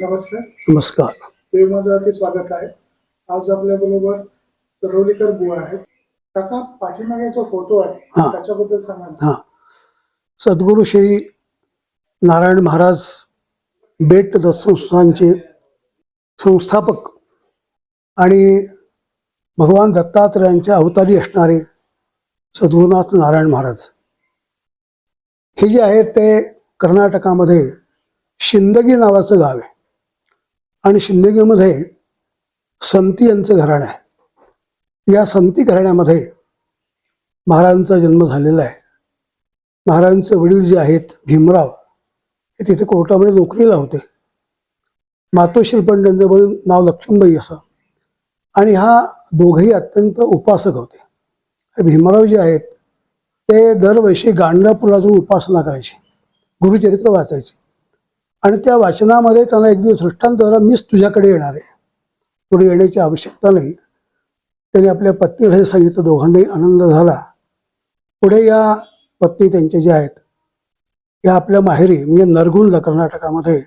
नमस्कार. नमस्कार. देव माझं स्वागत आहे. आज आपल्या बरोबर सरवलीकर बुवा आहेत. काका पाठीमागे जो फोटो आहे हा. त्याच्याबद्दल सांगा. हा. सद्गुरू श्री नारायण महाराज बेट दत्तसंस्थानचे संस्थापक आणि भगवान दत्तात्रयांचे अवतारी असणारे सद्गुरुनाथ नारायण महाराज. हे जे आहेत ते कर्नाटकामध्ये शिंदगी नावाचं गाव आहे. आणि शिंदगीमध्ये संती यांचं घराणं आहे. या संती घराण्यामध्ये महाराजांचा जन्म झालेला आहे. महाराजांचे वडील जे आहेत भीमराव हे तिथे कोर्टामध्ये नोकरीला होते. मातोश्री पण त्यांचं बघून नाव लक्ष्मीबाई असं. आणि हा दोघंही अत्यंत उपासक होते. हे भीमराव जे आहेत ते दरवर्षी गाणगापुरातून उपासना करायचे. गुरुचरित्र वाचायचे. आणि त्या वाचनामध्ये त्यांना एक दिवस दृष्टांत झाला मीच तुझ्याकडे येणार आहे. पुढे येण्याची आवश्यकता नाही. त्यांनी आपल्या पत्नीला हे सांगितलं दोघांनाही आनंद झाला. पुढे या पत्नी त्यांच्या ज्या आहेत या आपल्या माहेरी म्हणजे नरगुंद कर्नाटकामध्ये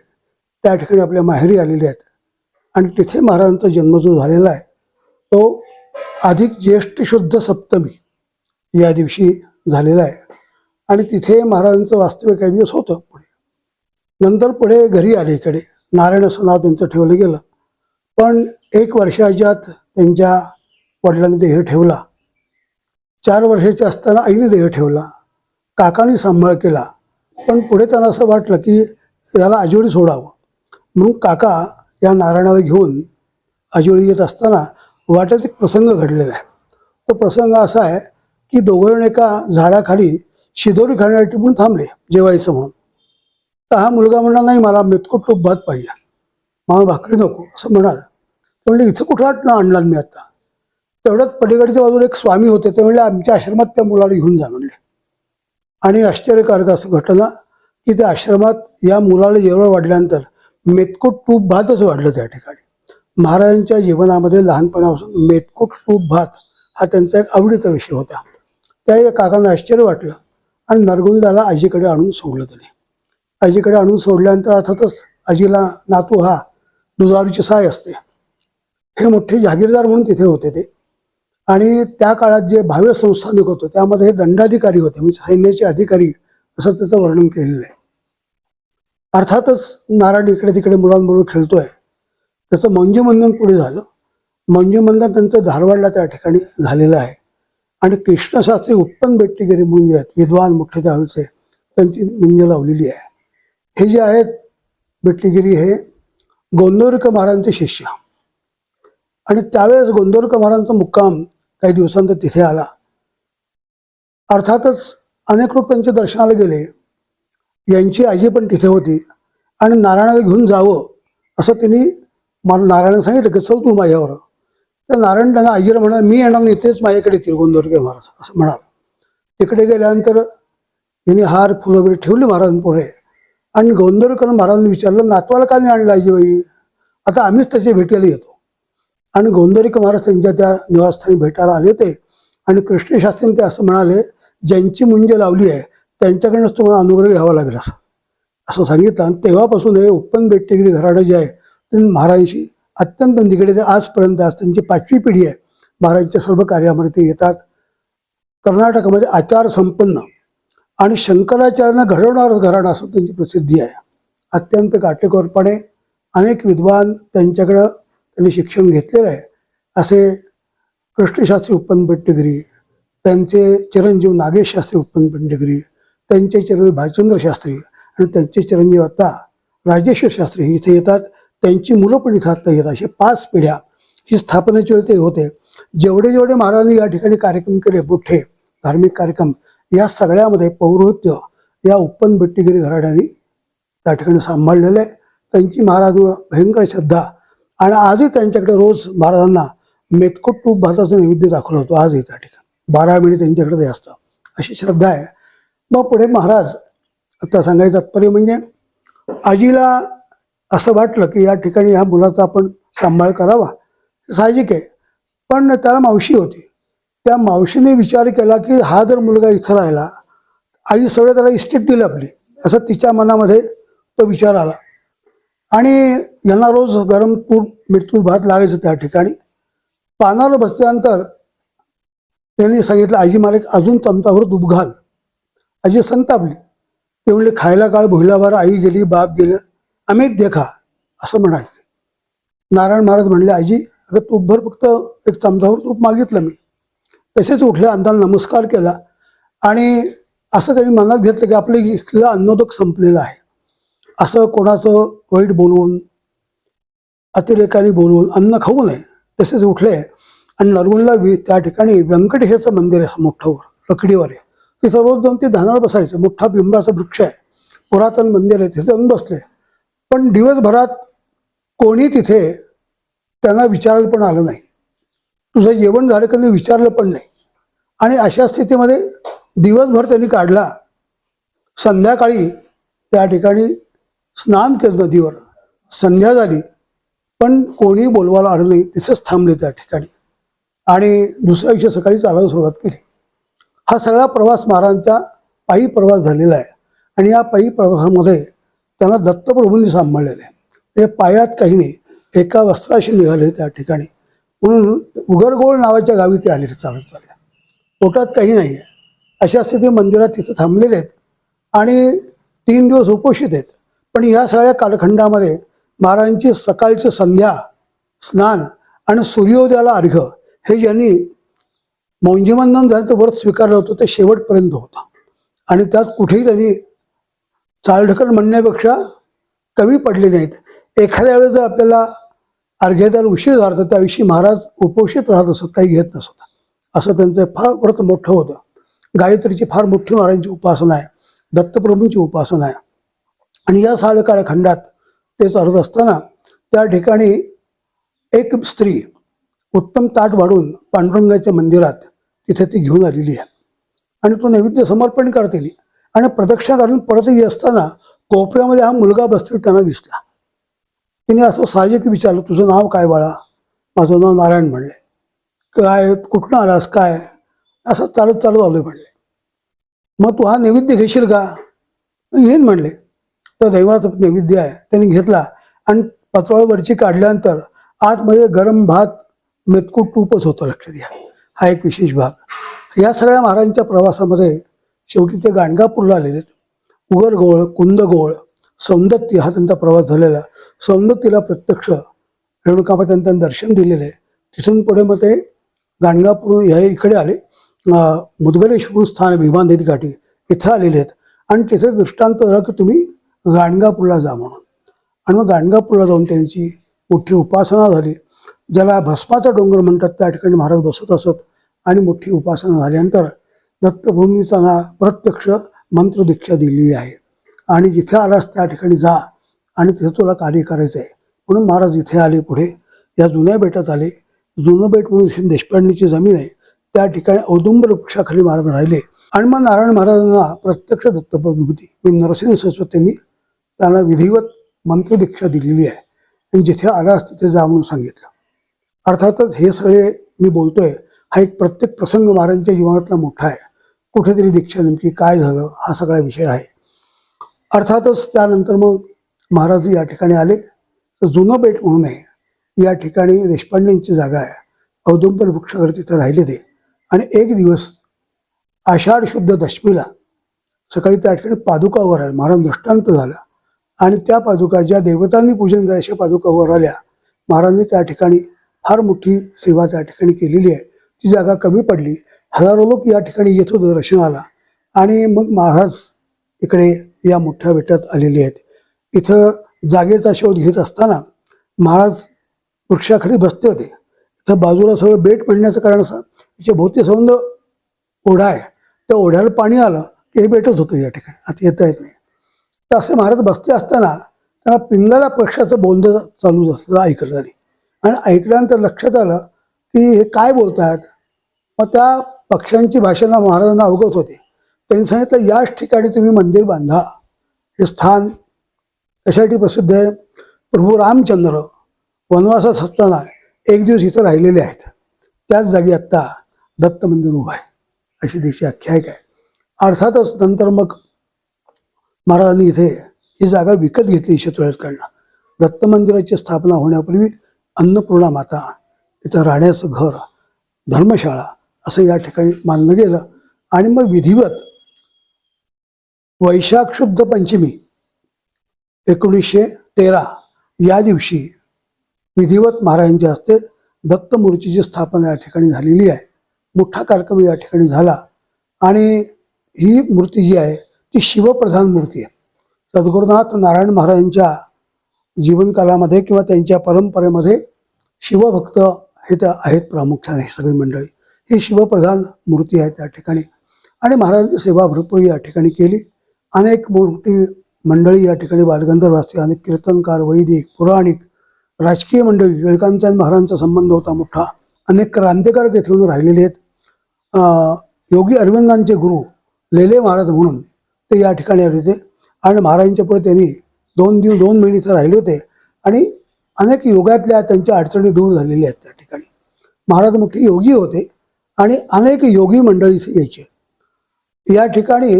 त्या ठिकाणी आपल्या माहेरी आलेल्या आहेत. आणि तिथे महाराजांचा जन्म जो झालेला आहे तो अधिक ज्येष्ठ शुद्ध सप्तमी या दिवशी झालेला आहे. आणि तिथे महाराजांचं वास्तव्य काही दिवस होतं पुढे. नंतर पुढे घरी आले इकडे. नारायण असं नाव त्यांचं ठेवलं गेलं. पण एक वर्षाच्यात त्यांच्या वडिलांनी देह ठेवला. चार वर्षाचे असताना आईने देह ठेवला. काकाने सांभाळ केला. पण पुढे त्यांना असं वाटलं की याला आजोळी सोडावं. म्हणून काका या नारायणाला घेऊन आजोळी येत असताना वाटेत एक प्रसंग घडलेला आहे. तो प्रसंग असा आहे की दोघं एका झाडाखाली शिदोरी खाण्यासाठी पण थांबले जेवायचं म्हणून. तर हा मुलगा म्हणला नाही मला मेतकूट टूप भात पाहिजे. मला भाकरी नको असं म्हणाला. ते म्हणले इथं कुठं ना आणणार मी आता? तेवढ्यात पलीकडच्या बाजूला एक स्वामी होते ते म्हणले आमच्या आश्रमात त्या मुलाला घेऊन जा म्हणले. आणि आश्चर्यकारक असं घटना की त्या आश्रमात या मुलाला जेवढं वाढल्यानंतर मेतकूट तूप भातच वाढलं त्या ठिकाणी. महाराजांच्या जीवनामध्ये लहानपणापासून मेतकूट तूप भात हा त्यांचा एक आवडीचा विषय होता. त्या काकांना आश्चर्य वाटलं आणि नरगुंदाला आजीकडे आणून सोडलं त्याने. आजीकडे आणून सोडल्यानंतर अर्थातच आजीला नातू हा दुधारूची साय असते. हे मोठे जहागीरदार म्हणून तिथे होते ते. आणि त्या काळात जे भाव्य संस्थानिक होतं त्यामध्ये हे दंडाधिकारी होते म्हणजे सैन्याचे अधिकारी असं त्याचं वर्णन केलेलं आहे. अर्थातच नारायण इकडे तिकडे मुलांबरोबर खेळतोय. त्याचं मंजुमंदन पुढे झालं. मंजुमंदन त्यांचं धारवाडला त्या ठिकाणी झालेलं आहे. आणि कृष्णशास्त्री उत्पन्न बेट्टीगिरी म्हणून जे आहेत विद्वान मोठे त्यावेळेचे त्यांची मुंज लावलेली आहे. हे जे आहेत बिटलीगिरी हे गोंदवरकर महाराजांचे शिष्य. आणि त्यावेळेस गोंदवरकर महाराजांचा मुक्काम काही दिवसांत तिथे आला. अर्थातच अनेक लोक त्यांच्या दर्शनाला गेले. यांची आजी पण तिथे होती. आणि नारायणाला घेऊन जावं असं त्यांनी मला नारायण सांगितलं की चल तू माझ्यावर. तर नारायण त्यांना आजीला म्हणाल मी येणार नाही तेच माझ्याकडे येतील गोंदवरकर महाराज. असं म्हणाल. तिकडे गेल्यानंतर यांनी हार फुलं वगैरे ठेवली महाराजांपुढे. आणि गोंदवरकर महाराजांनी विचारलं नातवाला का नाही आणलं आजीबाई आता आम्हीच त्याच्या भेटायला येतो. आणि गोंदवरीकर महाराज त्यांच्या त्या निवासस्थानी भेटायला आले होते. आणि कृष्णशास्त्री ते असं म्हणाले ज्यांची मुंज लावली आहे त्यांच्याकडनंच तुम्हाला अनुग्रह घ्यावा लागेल असं. असं सांगितलं. आणि तेव्हापासून हे उत्पन्न बेट्टेगिरी घराणं जे आहे ते महाराजांशी अत्यंत निगडीत ते आजपर्यंत आज त्यांची पाचवी पिढी आहे. महाराजांच्या सर्व कार्यामध्ये ते येतात. कर्नाटकामध्ये आचार संपन्न. आणि शंकराचार्यांना घडवणारं घराणं असं त्यांची प्रसिद्धी आहे. अत्यंत काटेकोरपणे अनेक विद्वान त्यांच्याकडं त्यांनी शिक्षण घेतलेलं आहे. असे कृष्णशास्त्री उत्पन्न भट्टगिरी त्यांचे चिरंजीव नागेश शास्त्री उत्पन्न भट्टगिरी त्यांचे चिरंजीव भालचंद्र शास्त्री आणि त्यांचे चिरंजीव आता राजेश्वर शास्त्री हे इथे येतात. त्यांची मुलं पण इथं आता येतात असे पाच पिढ्या ही स्थापनेच्या वेळी ते होते. जेवढे जेवढे महाराजांनी या ठिकाणी कार्यक्रम केले मोठे धार्मिक कार्यक्रम या सगळ्यामध्ये पौरोहित्य या उत्पन्न भट्टीगिरी घराण्याने त्या ठिकाणी सांभाळलेलं आहे. त्यांची महाराजांवर भयंकर श्रद्धा आणि आजही त्यांच्याकडे रोज महाराजांना मेतकूट तूप भाताचा नैवेद्य दाखवला होतो. आजही त्या ठिकाणी. बारा महिने त्यांच्याकडे ते असतं. अशी श्रद्धा आहे. मग पुढे महाराज आता सांगायचं तात्पर्य म्हणजे आजीला असं वाटलं की या ठिकाणी ह्या मुलाचा आपण सांभाळ करावा. साहजिक आहे. पण त्याला मावशी होती. त्या मावशीने विचार केला की हा जर मुलगा इथं राहिला आई सगळं त्याला इस्टेट दिली आपली असं तिच्या मनामध्ये तो विचार आला. आणि यांना रोज गरम तूर मिठतूर भात लागायचं त्या ठिकाणी. पानावर बसल्यानंतर त्यांनी सांगितलं आजी मला एक अजून चमचावर तूप घाल. आजी संतापली. ते म्हणले खायला काळ भुईलाभर आई गेली बाप गेलं आम्ही देखा असं म्हणाले. नारायण महाराज म्हणले आजी अगं तूपभर फक्त एक चमचावर तूप मागितलं मी. तसेच उठले अन्नाला नमस्कार केला. आणि असं त्यांनी मनात घेतलं की आपले इथलं अन्नोदक संपलेलं आहे. असं कोणाचं वाईट बोलवून अतिरेकाने बोलवून अन्न खाऊ नये तसेच उठले. आणि नरगुणला वि त्या ठिकाणी व्यंकटेशाचं मंदिर आहे मोठं लकडीवर आहे. तिथं रोज जाऊन ते ध्यानाला बसायचं. मोठा बिंबाचा वृक्ष आहे. पुरातन मंदिर आहे. तिथे जाऊन बसले. पण दिवसभरात कोणी तिथे त्यांना विचारायला पण आलं नाही. तुझं जेवण झालं का नाही विचारलं पण नाही. आणि अशा स्थितीमध्ये दिवसभर त्यांनी काढला. संध्याकाळी त्या ठिकाणी स्नान केलं नदीवर. संध्या झाली पण कोणी बोलवायला आलं नाही. तिथेच थांबले त्या ठिकाणी. आणि दुसऱ्या दिवशी सकाळी चालायला सुरुवात केली. हा सगळा प्रवास महाराजांचा पायी प्रवास झालेला आहे. आणि या पायी प्रवासामध्ये त्यांना दत्तप्रभूंनी सांभाळलेलं आहे. ते पायात काही नाही एका वस्त्राशी निघाले त्या ठिकाणी. म्हणून उगरगोळ नावाच्या गावी ते आले चालत चालल्या पोटात काही नाही आहे. अशा स्थिती मंदिरात तिथं थांबलेले आहेत आणि तीन दिवस उपोषित आहेत. पण या सगळ्या कालखंडामध्ये महाराजांची सकाळची संध्या स्नान आणि सूर्योदयाला अर्घ हे ज्यांनी मौंजीमंदन झालं तर व्रत स्वीकारलं होतं ते शेवटपर्यंत होतं. आणि त्यात कुठेही त्यांनी चालढकल म्हणण्यापेक्षा कमी पडले नाहीत. एखाद्या वेळेस जर आपल्याला अर्घ्याला उशीर झाला तर त्याविषयी महाराज उपोषित राहत असत काही घेत नसत. असं त्यांचं फार व्रत मोठं होतं. गायत्रीची फार मोठी महाराजांची उपासना आहे. दत्तप्रभूंची उपासना आहे. आणि या साल काळखंडात ते चालत असताना त्या ठिकाणी एक स्त्री उत्तम ताट वाढून पांडुरंगाच्या मंदिरात तिथे ती घेऊन आलेली आहे. आणि तो नैवेद्य समर्पण करतेली आणि प्रदक्षिणा घालून परत येत असताना कोपऱ्यामध्ये हा मुलगा बसतील त्यांना दिसला. तिने असं साहजिक विचारलं तुझं नाव काय बाळा? माझं नाव नारायण म्हणले. काय कुठनं आलास? काय? असं चालत चालत आलोय म्हणले. मग तू हा नैवेद्य घेशील का? घेईन म्हणले. तर दैवाचं नैवेद्य आहे. त्यांनी घेतला आणि पातळावरची काढल्यानंतर आतमध्ये गरम भात मेतकूट तूपच होतं लक्षात घ्या. हा एक विशेष भाग. या सगळ्या महाराजांच्या प्रवासामध्ये शेवटी ते गाणगापूरला आलेले आहेत उगरगोळ कुंदगोळ सौंदत्य हा त्यांचा प्रवास झालेला. सौंदत्तीला प्रत्यक्ष रेणुकामात्यांनी त्यांना दर्शन दिलेलं आहे. तिथून पुढे मग ते गाणगापूर ह्या इकडे आले. अं, मुदगलेश्वर स्थान भीमान नदी इथं आलेले आहेत. आणि तिथे दृष्टांत झाला की तुम्ही गाणगापूरला जा म्हणून. आणि मग गाणगापूरला जाऊन त्यांची मोठी उपासना झाली. ज्याला भस्माचा डोंगर म्हणतात त्या ठिकाणी महाराज बसत असत आणि मोठी उपासना झाल्यानंतर दत्तभूमीचा ना प्रत्यक्ष मंत्रदीक्षा दिली आहे. आणि जिथे आलास त्या ठिकाणी जा आणि तिथे तुला कार्य करायचं आहे म्हणून महाराज इथे आले पुढे. या जुन्या बेटात आले. जुनं बेट म्हणून देशपांडेची जमीन आहे. त्या ठिकाणी औदुंबर वृक्षाखाली महाराज राहिले. आणि मग नारायण महाराजांना प्रत्यक्ष दत्तप्रभूती मी नरसिंह सरस्वतींनी त्यांना विधिवत मंत्रदीक्षा दिलेली आहे. आणि जिथे आलास तिथे जा म्हणून सांगितलं. अर्थातच हे सगळे मी बोलतोय हा एक प्रत्येक प्रसंग महाराजांच्या जीवनातला मोठा आहे. कुठेतरी दीक्षा नेमकी काय झालं हा सगळा विषय आहे. अर्थातच त्यानंतर मग महाराज या ठिकाणी आले. तर जुनं बेट म्हणून आहे या ठिकाणी देशपांडेंची जागा आहे. औदुंबर वृक्षाकडे तिथं राहिले ते. आणि एक दिवस आषाढ शुद्ध दशमीला सकाळी त्या ठिकाणी पादुका वर आहे महाराज दृष्टांत झाला. आणि त्या पादुका ज्या देवतांनी पूजन करायच्या पादुका वर आल्या. महाराजांनी त्या ठिकाणी फार मोठी सेवा त्या ठिकाणी केलेली आहे. ती जागा कमी पडली. हजारो लोक या ठिकाणी येत होतं दर्शनाला. आणि मग महाराज इकडे या मोठ्या बेटात आलेली आहेत. इथं जागेचा शोध घेत असताना महाराज वृक्षाखाली बसते होते. इथं बाजूला सगळं बेट पडण्याचं कारण असं याच्या भोवती सौंद ओढा आहे त्या ओढ्याला पाणी आलं की हे बेटच होतं या ठिकाणी. आता येता येत नाही. तर असे महाराज बसते असताना त्यांना पिंगाला पक्षाचं बोलणं चालू असलेलं ऐकलं झाली आणि ऐकल्यानंतर लक्षात आलं की हे काय बोलतायत? मग त्या पक्ष्यांची भाषेला महाराजांना अवगत होते. त्यांनी सांगितलं याच ठिकाणी तुम्ही मंदिर बांधा. हे स्थान कशासाठी प्रसिद्ध आहे? प्रभू रामचंद्र वनवासात असताना एक दिवस इथं राहिलेले आहेत. त्याच जागी आत्ता दत्त मंदिर उभं आहे. अशी देशी आख्यायिका आहे. अर्थातच नंतर मग महाराजांनी इथे ही जागा विकत घेतली शेतोळ्याकडनं दत्त मंदिराची स्थापना होण्यापूर्वी अन्नपूर्णा माता इथं राहण्याचं घर धर्मशाळा असं या ठिकाणी मानलं गेलं. आणि मग विधिवत वैशाख शुद्ध पंचमी एकोणीसशे तेरा. या दिवशी विधिवत महाराजांच्या हस्ते दत्तमूर्तीची स्थापना या ठिकाणी झालेली आहे. मोठा कार्यक्रम या ठिकाणी झाला आणि ही मूर्ती जी आहे ती शिवप्रधान मूर्ती आहे. सद्गुरुनाथ नारायण महाराजांच्या जीवनकालामध्ये किंवा त्यांच्या परंपरेमध्ये शिवभक्त हे त्या आहेत प्रामुख्याने सगळी मंडळी. ही शिवप्रधान मूर्ती आहे त्या ठिकाणी. आणि महाराजांची सेवा भरपूर या ठिकाणी केली. अनेक मोठी मंडळी या ठिकाणी बालगंधर्व अनेक कीर्तनकार वैदिक पुराणिक राजकीय मंडळी टिळकांचा आणि महाराजांचा संबंध होता मोठा. अनेक क्रांतिकारक येथे येऊन राहिलेले आहेत. योगी अरविंदांचे गुरु लेले महाराज म्हणून ते या ठिकाणी आले होते. आणि महाराजांच्या पुढे त्यांनी दोन दिवस दोन महिने इथं राहिले होते. आणि अनेक योगातल्या त्यांच्या अडचणी दूर झालेल्या आहेत त्या ठिकाणी. महाराज मुख्य योगी होते. आणि अनेक योगी मंडळी यायचे. या ठिकाणी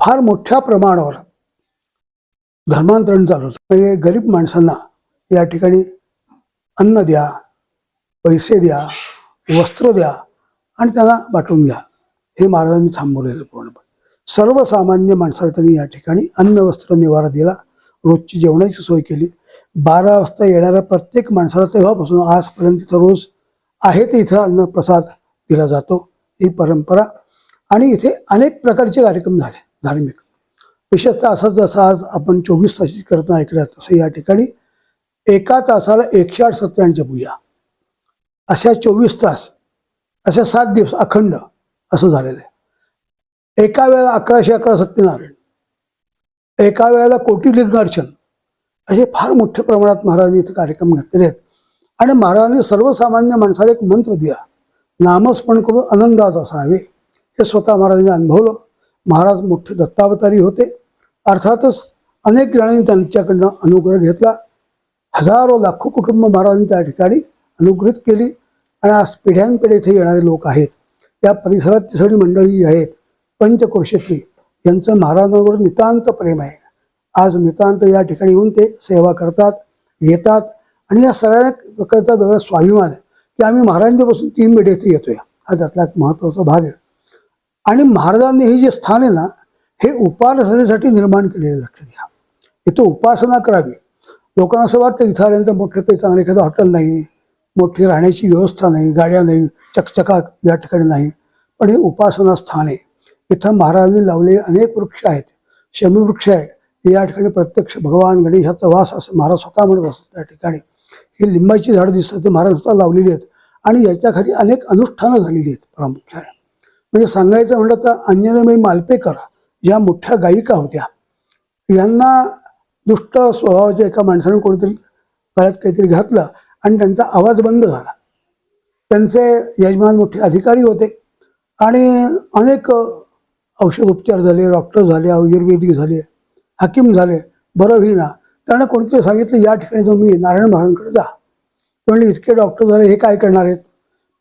फार मोठ्या प्रमाणावर धर्मांतरण चालू होतं. म्हणजे गरीब माणसांना या ठिकाणी अन्न द्या पैसे द्या वस्त्र द्या आणि त्यांना वाटून घ्या. हे महाराजांनी थांबवलेलं पूर्णपणे. सर्वसामान्य माणसाला त्यांनी या ठिकाणी अन्न वस्त्र निवारा दिला. रोजची जेवणाची सोय केली. बारा वाजता येणाऱ्या प्रत्येक माणसाला तेव्हापासून आजपर्यंत इथं रोज आहे ते इथं अन्नप्रसाद दिला जातो. ही परंपरा आणि इथे अनेक प्रकारचे कार्यक्रम झाले. धार्मिक. विशेषतः असं जसं आज आपण चोवीस तासाची करत ऐकलं तसं या ठिकाणी एका तासाला एकशे आठ सत्याण्णवच्या पूजा अशा चोवीस तास अशा सात दिवस अखंड असं झालेलं आहे. एका वेळेला अकराशे अकरा सत्यनारायण एका वेळेला कोटी लिंगार्चन असे फार मोठ्या प्रमाणात महाराजांनी इथे कार्यक्रम घेतलेले आहेत. आणि महाराजांनी सर्वसामान्य माणसाला एक मंत्र दिला नामस्मरण करून आनंदात असावे हे स्वतः महाराजांनी अनुभवलं. महाराज मोठे दत्तावतारी होते. अर्थातच अनेक जणांनी त्यांच्याकडनं अनुग्रह घेतला. हजारो लाखो कुटुंब महाराजांनी त्या ठिकाणी अनुग्रहित केली आणि आज पिढ्यानपिढ्या इथे येणारे लोक आहेत. या परिसरात सगळी मंडळी जी आहेत. पंचक्रोशेतली यांचं महाराजांवर नितांत प्रेम आहे. आज नितांत या ठिकाणी येऊन ते सेवा करतात येतात आणि या सगळ्या प्रकारचा वेगळा स्वाभिमान आहे की आम्ही महाराजांपासून तीन पिढी इथे येतोय. हा त्यातला एक महत्त्वाचा भाग आहे. आणि महाराजांनी हे जे स्थान आहे ना हे उपासनेसाठी निर्माण केलेलं लक्ष द्या इथं उपासना करावी. लोकांना असं वाटतं इथं आल्यानंतर मोठं काही चांगलं एखादं हॉटेल नाही मोठी राहण्याची व्यवस्था नाही गाड्या नाही चकचका या ठिकाणी नाही. पण हे उपासना स्थान आहे. इथं महाराजांनी लावलेले अनेक वृक्ष आहेत. शमीवृक्ष आहे. या ठिकाणी प्रत्यक्ष भगवान गणेशाचा वास असं महाराज स्वतः म्हणत असतात त्या ठिकाणी. ही लिंबाची झाडं दिसतात ते महाराज स्वतः लावलेली आहेत. आणि याच्याखाली अनेक अनुष्ठानं झालेली आहेत प्रामुख्याने. म्हणजे सांगायचं म्हटलं तर अंजनाबाई मालपेकर या मोठ्या गायिका होत्या. यांना दुष्ट स्वभावाच्या एका माणसाने कोणीतरी गळ्यात काहीतरी घातलं आणि त्यांचा आवाज बंद झाला. त्यांचे यजमान मोठे अधिकारी होते आणि अनेक औषध उपचार झाले डॉक्टर झाले आयुर्वेदिक झाले हाकीम झाले बरं होईना. त्यांना कोणीतरी सांगितलं या ठिकाणी तुम्ही नारायण महाराजांकडे जा. म्हणले इतके डॉक्टर झाले हे काय करणार आहेत?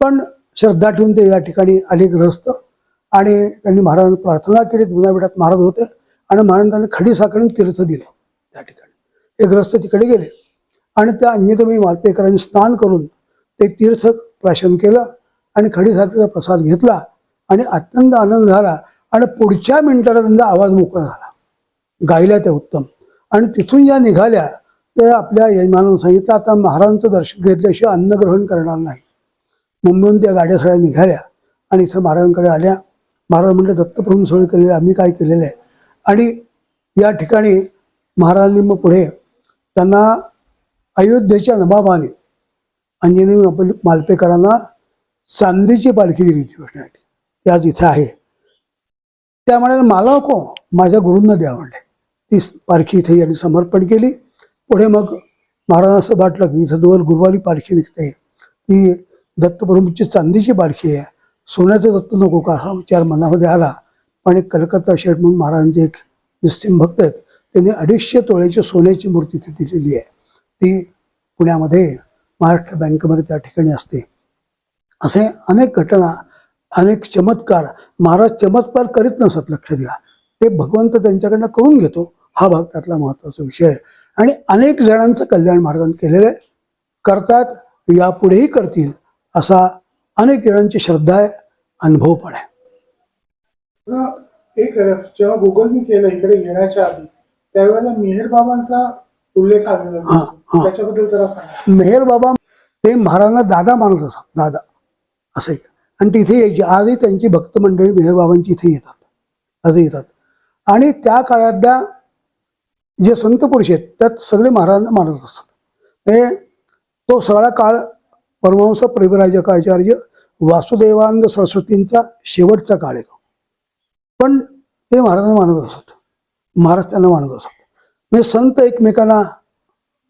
पण श्रद्धा ठेवून ते या ठिकाणी आले ग्रहस्थ आणि त्यांनी महाराजांना प्रार्थना केली. गुन्हाबिडात महाराज होते. आणि महाराजांना खडी साखरेने तीर्थ दिलं त्या ठिकाणी. हे ग्रस्त तिकडे गेले. आणि त्या अंजनेबाई मालपेकरांनी स्नान करून ते तीर्थ प्राशन केलं आणि खडी साखरेचा प्रसाद घेतला. आणि अत्यंत आनंद झाला. आणि पुढच्या मिनिटाला त्यांचा आवाज मोकळा झाला. गायल्या त्या उत्तम. आणि तिथून ज्या निघाल्या त्या आपल्या यजमानानं सांगितलं आता महाराजांचं दर्शन घेतल्याशिवाय अन्न ग्रहण करणार नाही. मुंबईहून त्या गाड्या सगळ्या निघाल्या आणि इथं महाराजांकडे आल्या. महाराज म्हणजे दत्तप्रभू सोय केलेले आम्ही काय केलेलं? आहे आणि या ठिकाणी महाराजांनी मग पुढे त्यांना अयोध्येच्या नबाबाने अंजनी मालपेकरांना चांदीची पालखी दिली होती बसण्यासाठी ते आज इथं आहे. त्या म्हणाल्या मला नको माझ्या गुरूंना द्या म्हणले. ती पालखी इथे यांनी समर्पण केली. पुढे मग महाराजांना असं वाटलं की इथं दोन गुरुवारी पालखी निघते. ती दत्तप्रभूची चांदीची बारखी आहे. सोन्याचं दत्त नको का? हा विचार मनामध्ये आला. पण एक कलकत्ता शेठ म्हणून महाराजांचे एक निस्तीम भक्त आहेत. त्यांनी अडीचशे तोळ्याची सोन्याची मूर्ती तिथे दिलेली आहे. ती पुण्यामध्ये महाराष्ट्र बँकेमध्ये त्या ठिकाणी असते. असे अनेक घटना अनेक चमत्कार महाराज चमत्कार करीत नसत लक्ष द्या. ते भगवंत त्यांच्याकडनं करून घेतो. हा भाग त्यातला महत्त्वाचा विषय आहे. आणि अनेक जणांचं कल्याण महाराजांनी केलेलं आहे. करतात यापुढेही करतील. असा अनेक जणांची श्रद्धा आहे अनुभव पण आहे. एक जेव्हा गुगलनी केलं इकडे येण्याच्या आधी त्यावेळेला मेहेर बाबांचा उल्लेख आलेला. त्याच्याबद्दल जरा सांगा. मेहर बाबा ते महाराजांना दादा मानत असत दादा. असं एक. आणि तिथे यायची. आजही त्यांची भक्त मंडळी मेहर बाबांची इथे येतात. आजही येतात. आणि त्या काळातल्या जे संत पुरुष आहेत त्यात सगळे महाराजांना मानत असतात. हे तो सगळा काळ परमहंस परिवराजकाचार्य वासुदेवानंद सरस्वतींचा शेवटचा काळ येतो पण ते महाराजांना मानत असत. महाराज त्यांना मानत असत. म्हणजे संत एकमेकांना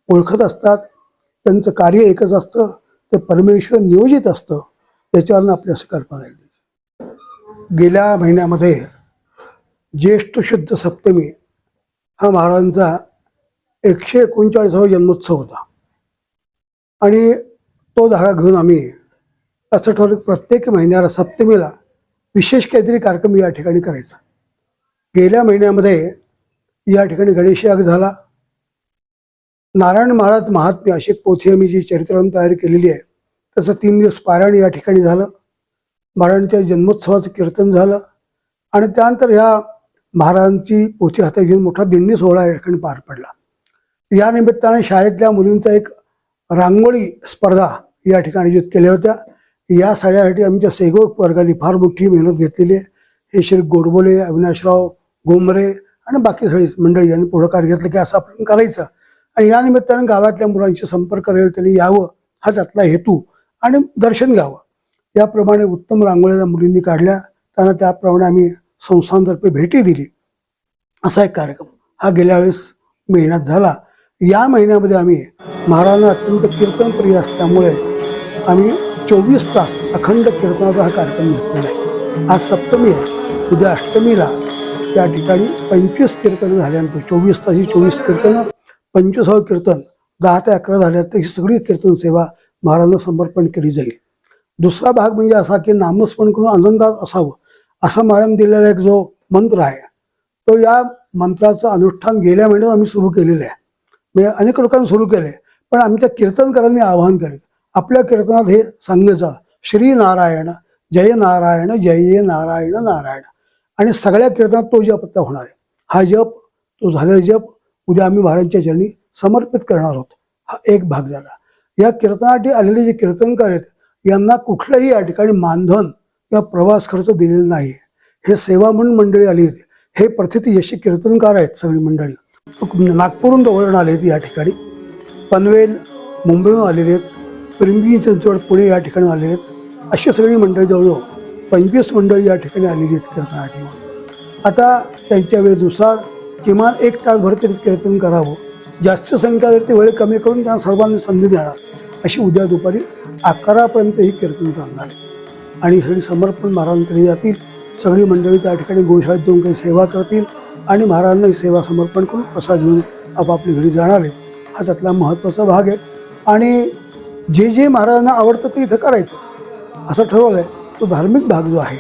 ओळखत असतात. त्यांचं कार्य एकच असतं. ते परमेश्वर नियोजित असतं. त्याच्यावरनं आपल्या असं कल्पना गेल्या महिन्यामध्ये ज्येष्ठ शुद्ध सप्तमी हा महाराजांचा एकशे एकोणचाळीसावा जन्मोत्सव होता. आणि तो धागा घेऊन आम्ही असं ठरवलं प्रत्येक महिन्याला सप्तमीला विशेष काहीतरी कार्यक्रम या ठिकाणी करायचा. गेल्या महिन्यामध्ये या ठिकाणी गणेश याग झाला. नारायण महाराज महात्म्य अशी पोथी आम्ही जी चरित्रांत तयार केलेली आहे त्याचं तीन दिवस पारायण या ठिकाणी झालं. महाराजांच्या जन्मोत्सवाचं कीर्तन झालं. आणि त्यानंतर ह्या महाराजांची पोथी हातात घेऊन मोठा दिंडी सोहळा या ठिकाणी पार पडला. या निमित्ताने शाळेतल्या मुलींचा एक रांगोळी स्पर्धा या ठिकाणी आयोजित केल्या होत्या. या साड्यासाठी आमच्या सेवक वर्गाने फार मोठी मेहनत घेतलेली आहे. हे श्री गोडबोले अविनाशराव गोमरे आणि बाकी सगळी मंडळी यांनी पुढाकार घेतलं की असं आपण करायचं. आणि या निमित्तानं गावातल्या मुलांशी संपर्क राहील त्यांनी यावं हा त्यातला हेतू आणि दर्शन घ्यावं. याप्रमाणे उत्तम रांगोळ्या त्या मुलींनी काढल्या. त्यांना त्याप्रमाणे आम्ही संस्थांतर्फे भेटी दिली. असा एक कार्यक्रम हा गेल्या वेळेस महिन्यात झाला. या महिन्यामध्ये आम्ही महाराजांना अत्यंत कीर्तनप्रिय असल्यामुळे आम्ही चोवीस तास अखंड कीर्तनाचा हा कार्यक्रम घेतलेला आहे. आज सप्तमी आहे. उद्या अष्टमीला त्या ठिकाणी पंचवीस कीर्तनं झाल्यानंतर चोवीस तास ही चोवीस कीर्तनं पंचवीसावं कीर्तन दहा ते अकरा झाल्यानंतर ही सगळी कीर्तन सेवा महाराजांना समर्पण केली जाईल. दुसरा भाग म्हणजे असा की नामस्मरण करून आनंदात असावं असा महाराज दिलेला एक जो मंत्र आहे तो या मंत्राचं अनुष्ठान गेल्या महिन्यात आम्ही सुरू केलेलं आहे. म्हणजे अनेक लोकांनी सुरू केले पण आमच्या कीर्तनकारांनी आवाहन केले आपल्या कीर्तनात हे सांगायचं श्री नारायण जय नारायण जय नारायण नारायण. आणि सगळ्या कीर्तनात तो जप आता होणार आहे. हा जप तो झालेला जप उद्या आम्ही महाराजांच्या चरणी समर्पित करणार आहोत. हा एक भाग झाला. या कीर्तनासाठी आलेले जे कीर्तनकार आहेत यांना कुठलंही या ठिकाणी मानधन किंवा प्रवास खर्च दिलेला नाही हे सेवा म्हणून मंडळी आली आहेत. हे प्रथित यशी कीर्तनकार आहेत सगळी मंडळी. नागपूरहून दौरण आले आहेत या ठिकाणी. पनवेल मुंबईहून आलेले आहेत. पिंपरी चिंचवड पुणे या ठिकाणी आलेले आहेत. अशी सगळी मंडळी जवळजवळ पंचवीस मंडळी या ठिकाणी आलेली आहेत कीर्तनासाठी आता त्यांच्या वेळेनुसार किमान एक तासभर तरी कीर्तन करावं. जास्त संख्या जर ते वेळ कमी करून त्यांना सर्वांनी संधी देणार अशी उद्या दुपारी अकरापर्यंत ही कीर्तन चालणार आहे आणि सगळी समर्पण महाराजांकडे जातील सगळी मंडळी त्या ठिकाणी गोशाळेत जाऊन काही सेवा करतील आणि महाराजांना ही सेवा समर्पण करून प्रसाद घेऊन आपापली घरी जाणार आहे हा त्यातला महत्त्वाचा भाग आहे. आणि जे जे महाराजांना आवडतं ते इथं करायचं. असं ठरवलं आहे तो धार्मिक भाग जो आहे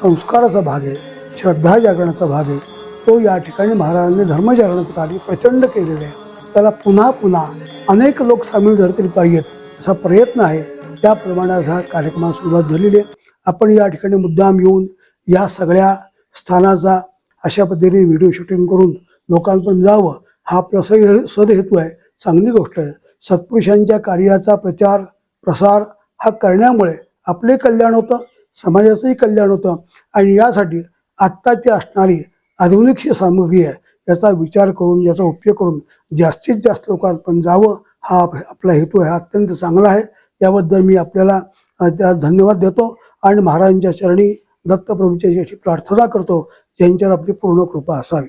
संस्काराचा भाग आहे श्रद्धा जागरणाचा भाग आहे तो या ठिकाणी महाराजांनी धर्मजागरणाचं कार्य प्रचंड केलेलं आहे. त्याला पुन्हा पुन्हा अनेक लोक सामील धरतील पाहिजेत असा प्रयत्न आहे. त्याप्रमाणे हा कार्यक्रमात सुरुवात झालेली आहे. आपण या ठिकाणी मुद्दाम येऊन या सगळ्या स्थानाचा अशा पद्धतीने व्हिडिओ शूटिंग करून लोकांपर्यंत जावं हा आपला सद हेतू आहे. चांगली गोष्ट आहे. सत्पुरुषांच्या कार्याचा प्रचार प्रसार हा करण्यामुळे आपले कल्याण होतं समाजाचंही कल्याण होतं आणि यासाठी आत्ताची असणारी आधुनिक जी सामग्री आहे याचा विचार करून याचा उपयोग करून जास्तीत जास्त लोकांपर्यंत जावं हा आपला हेतू आहे हा अत्यंत चांगला आहे. याबद्दल मी आपल्याला त्या धन्यवाद देतो आणि महाराजांच्या चरणी दत्तप्रभूच्या याची प्रार्थना करतो ज्यांच्यावर आपली पूर्ण कृपा असावी.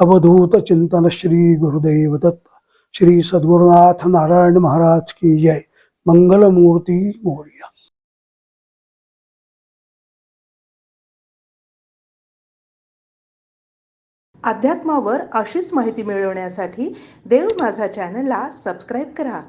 अवधूत चिंतन श्री गुरुदेव दत्त श्री सद्गुरुनाथ नारायण महाराज की जय। मंगलमूर्ती मोर्या। अध्यात्मावर अशीच माहिती मिळवण्यासाठी देव माझा चॅनलला सबस्क्राईब करा.